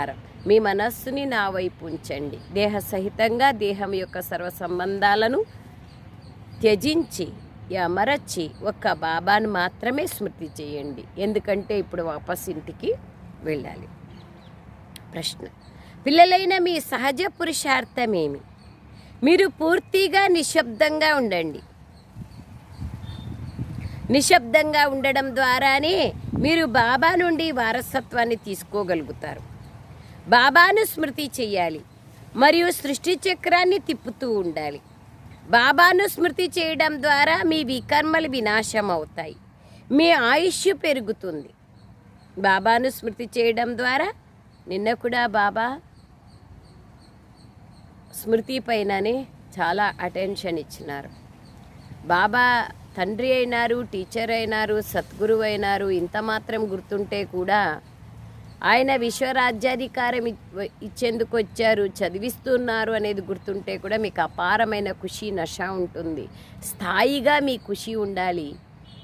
ఆరం మీ మనస్సుని నా వైపు ఉంచండి. దేహ సహితంగా దేహం యొక్క సర్వ సంబంధాలను త్యజించి అమరచి ఒక్క బాబాను మాత్రమే స్మృతి చేయండి. ఎందుకంటే ఇప్పుడు వాపస్ ఇంటికి వెళ్ళాలి. ప్రశ్న. పిల్లలైన మీ సహజ పురుషార్థమేమి? మీరు పూర్తిగా నిశ్శబ్దంగా ఉండండి. నిశ్శబ్దంగా ఉండడం ద్వారానే మీరు బాబా నుండి వారసత్వాన్ని తీసుకోగలుగుతారు. బాబాను స్మృతి చేయాలి మరియు సృష్టి చక్రాన్ని తిప్పుతూ ఉండాలి. బాబాను స్మృతి చేయడం ద్వారా మీ వికర్మలు వినాశం అవుతాయి. మీ ఆయుష్ పెరుగుతుంది. బాబాను స్మృతి చేయడం ద్వారా నిన్న కూడా బాబా స్మృతి పైననే చాలా అటెన్షన్ ఇచ్చినారు. బాబా తండ్రి అయినారు టీచర్ అయినారు సద్గురువు అయినారు ఇంత మాత్రం గుర్తుంటే కూడా ఆయన విశ్వరాజ్యాధికారం ఇ- ఇచ్చేందుకు వచ్చారు చదివిస్తున్నారు అనేది గుర్తుంటే కూడా మీకు అపారమైన ఖుషి నష ఉంటుంది. స్థాయిగా మీ ఖుషి ఉండాలి.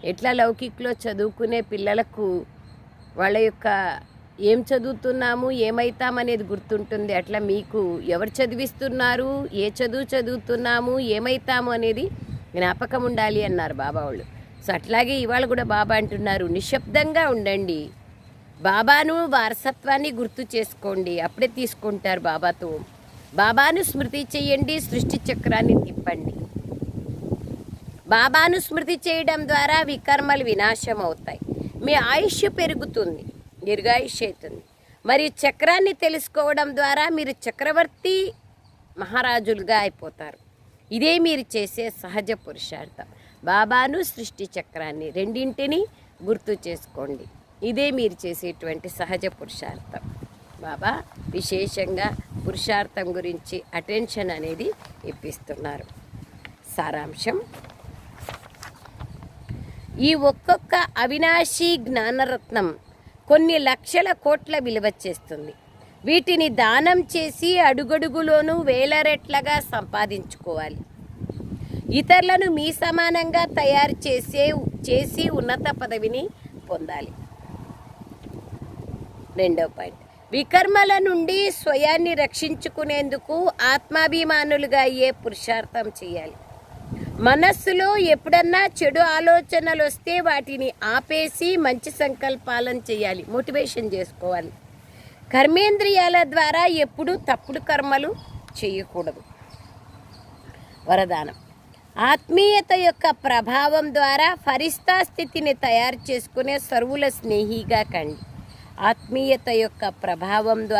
ఎట్లా లౌకిక్లో చదువుకునే పిల్లలకు వాళ్ళ యొక్క ఏం చదువుతున్నాము ఏమవుతామనేది గుర్తుంటుంది. అట్లా మీకు ఎవరు చదివిస్తున్నారు ఏ చదువు చదువుతున్నాము ఏమవుతాము అనేది జ్ఞాపకం ఉండాలి అన్నారు బాబా వాళ్ళు సో అట్లాగే ఇవాళ కూడా బాబా అంటున్నారు నిశ్శబ్దంగా ఉండండి. బాబాను వారసత్వాన్ని గుర్తు చేసుకోండి. అప్పుడే తీసుకుంటారు బాబాతో. బాబాను స్మృతి చేయండి సృష్టి చక్రాన్ని తిప్పండి. బాబాను స్మృతి చేయడం ద్వారా వికర్మలు వినాశం అవుతాయి మీ ఆయుష్ పెరుగుతుంది దీర్ఘాయుష్ అవుతుంది. మరియు చక్రాన్ని తెలుసుకోవడం ద్వారా మీరు చక్రవర్తి మహారాజులుగా అయిపోతారు. ఇదే మీరు చేసే సహజ పురుషార్థం. బాబాను సృష్టి చక్రాన్ని రెండింటిని గుర్తు చేసుకోండి. ఇదే మీరు చేసేటువంటి సహజ పురుషార్థం. బాబా విశేషంగా పురుషార్థం గురించి అటెన్షన్ అనేది ఇప్పిస్తున్నారు. సారాంశం ఈ ఒక్కొక్క అవినాశీ జ్ఞానరత్నం కొన్ని లక్షల కోట్ల విలువ చేస్తుంది. వీటిని దానం చేసి అడుగడుగులోనూ వేల రెట్లగా సంపాదించుకోవాలి. ఇతరులను మీ సమానంగా తయారు చేసే చేసి ఉన్నత పదవిని పొందాలి. రెండో పాయింట్. వికర్మల నుండి స్వయాన్ని రక్షించుకునేందుకు ఆత్మాభిమానులుగా అయ్యే పురుషార్థం చేయాలి. మనస్సులో ఎప్పుడన్నా చెడు ఆలోచనలు వస్తే వాటిని ఆపేసి మంచి సంకల్పాలను చేయాలి. మోటివేషన్ చేసుకోవాలి. కర్మేంద్రియాల ద్వారా ఎప్పుడూ తప్పుడు కర్మలు చేయకూడదు. వరదానం. ఆత్మీయత యొక్క ప్రభావం ద్వారా ఫరిస్తా స్థితిని తయారు చేసుకునే సర్వుల స్నేహిగా కండి. ఆత్మీయత యొక్క ప్రభావం ద్వారా